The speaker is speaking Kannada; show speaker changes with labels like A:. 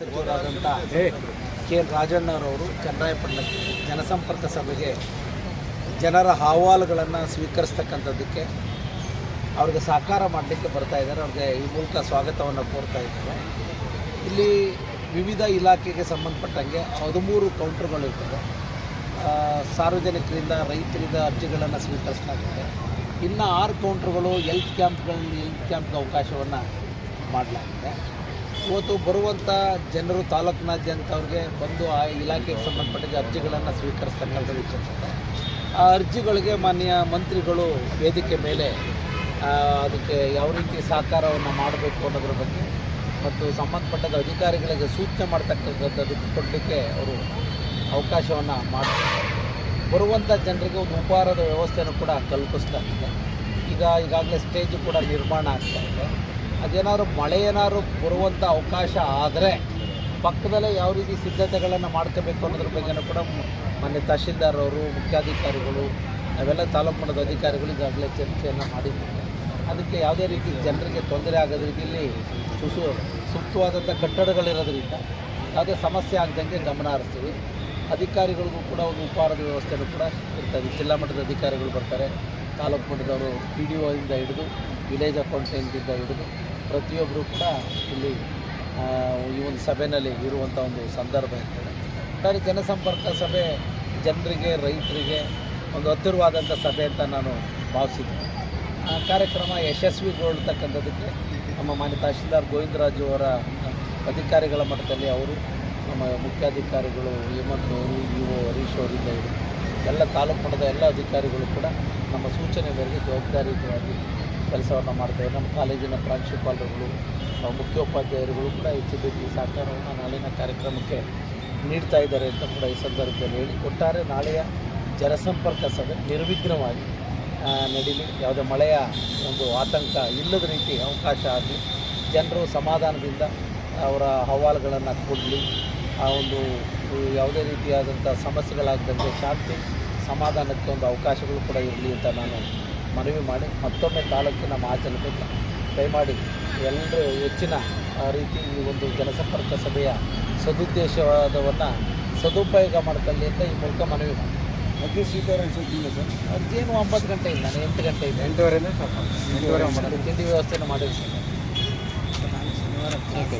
A: ಸಚಿವರಾದಂಥ ಕೆ. ಎನ್ ರಾಜಣ್ಣರವರು ಚನ್ನರಾಯಪಟ್ಟಣ ಜನಸಂಪರ್ಕ ಸಭೆಗೆ ಜನರ ಅಹವಾಲುಗಳನ್ನು ಸ್ವೀಕರಿಸ್ತಕ್ಕಂಥದ್ದಕ್ಕೆ ಅವ್ರಿಗೆ ಸಹಕಾರ ಮಾಡಲಿಕ್ಕೆ ಬರ್ತಾ ಇದ್ದಾರೆ. ಅವ್ರಿಗೆ ಈ ಮೂಲಕ ಸ್ವಾಗತವನ್ನು ಕೋರ್ತಾ ಇದ್ದಾರೆ ಇಲ್ಲಿ ವಿವಿಧ ಇಲಾಖೆಗೆ ಸಂಬಂಧಪಟ್ಟಂಗೆ ಹದಿಮೂರು ಕೌಂಟರ್ಗಳಿರ್ತವೆ ಸಾರ್ವಜನಿಕರಿಂದ ರೈತರಿಂದ ಅರ್ಜಿಗಳನ್ನು ಸ್ವೀಕರಿಸಲಾಗುತ್ತೆ. ಇನ್ನು ಆರು ಕೌಂಟ್ರುಗಳು ಎಲ್ತ್ ಕ್ಯಾಂಪ್ಗಳಲ್ಲಿ ಎಲ್ತ್ ಕ್ಯಾಂಪ್ಗೆ ಅವಕಾಶವನ್ನು ಮಾಡಲಾಗಿದೆ. ಇವತ್ತು ಬರುವಂಥ ಜನರು ತಾಲೂಕಿನಾದ್ಯಂತ ಅವ್ರಿಗೆ ಬಂದು ಆ ಇಲಾಖೆಗೆ ಸಂಬಂಧಪಟ್ಟ ಅರ್ಜಿಗಳನ್ನು ಸ್ವೀಕರಿಸ್ತಕ್ಕಂಥ ವಿಚಾರ ಆ ಅರ್ಜಿಗಳಿಗೆ ಮಾನ್ಯ ಮಂತ್ರಿಗಳು ವೇದಿಕೆ ಮೇಲೆ ಅದಕ್ಕೆ ಯಾವ ರೀತಿ ಸಹಕಾರವನ್ನು ಮಾಡಬೇಕು ಅನ್ನೋದ್ರ ಬಗ್ಗೆ ಮತ್ತು ಸಂಬಂಧಪಟ್ಟದ ಅಧಿಕಾರಿಗಳಿಗೆ ಸೂಚನೆ ಮಾಡ್ತಕ್ಕಂಥದ್ದು ಕೊಡಲಿಕ್ಕೆ ಅವರು ಅವಕಾಶವನ್ನು ಮಾಡ್ತಾರೆ. ಬರುವಂಥ ಜನರಿಗೆ ಒಂದು ಉಪಹಾರದ ವ್ಯವಸ್ಥೆಯನ್ನು ಕೂಡ ಕಲ್ಪಿಸ್ತಾ ಇದೆ ಈಗ ಈಗಾಗಲೇ ಸ್ಟೇಜು ಕೂಡ ನಿರ್ಮಾಣ ಆಗ್ತಾ ಇದೆ. ಅದೇನಾದ್ರು ಮಳೆ ಏನಾದ್ರು ಬರುವಂಥ ಅವಕಾಶ ಆದರೆ ಪಕ್ಕದಲ್ಲೇ ಯಾವ ರೀತಿ ಸಿದ್ಧತೆಗಳನ್ನು ಮಾಡ್ಕೋಬೇಕು ಅನ್ನೋದ್ರ ಬಗ್ಗೆನೂ ಕೂಡ ಮೊನ್ನೆ ತಹಶೀಲ್ದಾರ್ ಅವರು, ಮುಖ್ಯಾಧಿಕಾರಿಗಳು ಅವೆಲ್ಲ ತಾಲೂಕು ಮಟ್ಟದ ಅಧಿಕಾರಿಗಳು ಈಗಾಗಲೇ ಚರ್ಚೆಯನ್ನು ಮಾಡಿದ್ದಾರೆ ಅದಕ್ಕೆ ಯಾವುದೇ ರೀತಿ ಜನರಿಗೆ ತೊಂದರೆ ಆಗದ ರೀತಿಯಲ್ಲಿ ಸುಸು ಸೂಕ್ತವಾದಂಥ ಕಟ್ಟಡಗಳಿರೋದ್ರಿಂದ ಯಾವುದೇ ಸಮಸ್ಯೆ ಆಗದಂಗೆ ಗಮನ ಹರಿಸ್ತೀವಿ. ಅಧಿಕಾರಿಗಳಿಗೂ ಕೂಡ ಒಂದು ಉಪಹಾರದ ವ್ಯವಸ್ಥೆನೂ ಕೂಡ ಇರ್ತದೆ ಜಿಲ್ಲಾ ಮಟ್ಟದ ಅಧಿಕಾರಿಗಳು ಬರ್ತಾರೆ. ತಾಲೂಕು ಮಟ್ಟದವರು ಪಿ ಡಿ ಒಯಿಂದ ಹಿಡಿದು, ವಿಲೇಜ್ ಅಕೌಂಟೆಂಟಿಂದ ಹಿಡಿದು ಪ್ರತಿಯೊಬ್ಬರು ಕೂಡ ಇಲ್ಲಿ ಈ ಒಂದು ಸಭೆಯಲ್ಲಿ ಇರುವಂಥ ಒಂದು ಸಂದರ್ಭ ಇರ್ತದೆ. ಒಟ್ಟಾರೆ ಜನಸಂಪರ್ಕ ಸಭೆ ಜನರಿಗೆ, ರೈತರಿಗೆ ಒಂದು ಹತ್ತಿರವಾದಂಥ ಸಭೆ ಅಂತ ನಾನು ಭಾವಿಸಿದ್ದೇನೆ. ಆ ಕಾರ್ಯಕ್ರಮ ಯಶಸ್ವಿಗೊಳ್ತಕ್ಕಂಥದ್ದಕ್ಕೆ ನಮ್ಮ ಮಾನ್ಯ ತಹಶೀಲ್ದಾರ್ ಗೋವಿಂದರಾಜು ಅವರ ಅಧಿಕಾರಿಗಳ ಮಟ್ಟದಲ್ಲಿ ಅವರು, ನಮ್ಮ ಮುಖ್ಯಾಧಿಕಾರಿಗಳು ಹೇಮಂತ್ ಅವರು ಇ ಒ ಹರೀಶ್ ಅವರಿಂದ ಎಲ್ಲ ತಾಲೂಕು ಮಟ್ಟದ ಎಲ್ಲ ಅಧಿಕಾರಿಗಳು ಕೂಡ ನಮ್ಮ ಸೂಚನೆ ಮೇರೆಗೆ ಜವಾಬ್ದಾರಿಯುತವಾಗಿ ಕೆಲಸವನ್ನು ಮಾಡ್ತಾರೆ ನಮ್ಮ ಕಾಲೇಜಿನ ಪ್ರಾಂಶುಪಾಲರುಗಳು ಮುಖ್ಯೋಪಾಧ್ಯಾಯರುಗಳು ಕೂಡ ಹೆಚ್ಚಿನ ರೀತಿ ಸಹಕಾರವನ್ನು ನಾಳಿನ ಕಾರ್ಯಕ್ರಮಕ್ಕೆ ನೀಡ್ತಾ ಇದ್ದಾರೆ ಅಂತ ಕೂಡ ಈ ಸಂದರ್ಭದಲ್ಲಿ ಹೇಳಿ ಒಟ್ಟಾರೆ ನಾಳೆಯ ಜನಸಂಪರ್ಕ ಸಭೆ ನಿರ್ವಿಘ್ನವಾಗಿ ನಡೀಲಿ. ಯಾವುದೇ ಮಳೆಯ ಒಂದು ಆತಂಕ ಇಲ್ಲದ ರೀತಿ ಅವಕಾಶ ಆಗಲಿ, ಜನರು ಸಮಾಧಾನದಿಂದ ಅವರ ಅಹವಾಲುಗಳನ್ನು ಕೊಡಲಿ, ಆ ಒಂದು, ಯಾವುದೇ ರೀತಿಯಾದಂಥ ಸಮಸ್ಯೆಗಳಾಗದಂತೆ ಶಾಂತಿ, ಸಮಾಧಾನಕ್ಕೆ ಒಂದು ಅವಕಾಶಗಳು ಕೂಡ ಇರಲಿ ಅಂತ ನಾನು ಮನವಿ ಮಾಡಿ ಮತ್ತೊಮ್ಮೆ ತಾಲೂಕಿನ ಮಹಾಜನತೆ ದಯಮಾಡಿ ಎಲ್ಲರೂ ಹೆಚ್ಚಿನ ರೀತಿ ಈ ಒಂದು ಜನಸಂಪರ್ಕ ಸಭೆಯ ಸದುದ್ದೇಶವಾದವನ್ನು ಸದುಪಯೋಗ ಮಾಡ್ಕೊಳ್ಳಿ ಅಂತ ಈ ಮೂಲಕ ಮನವಿ ಮಾಡಿ.
B: ಅರ್ಜಿ ಸ್ವೀಕಾರ ಗಂಟೆ ಸರ್.
A: ಅದೇನು ಒಂಬತ್ತು ಗಂಟೆಯಿಂದ ನಾನು ಎಂಟು ಗಂಟೆಯಿಂದ.
B: ಇಲ್ಲ
A: ಎಂಟೂವರೆ ತಿಂಡಿ ವ್ಯವಸ್ಥೆಯನ್ನು ಸರ್ ಓಕೆ.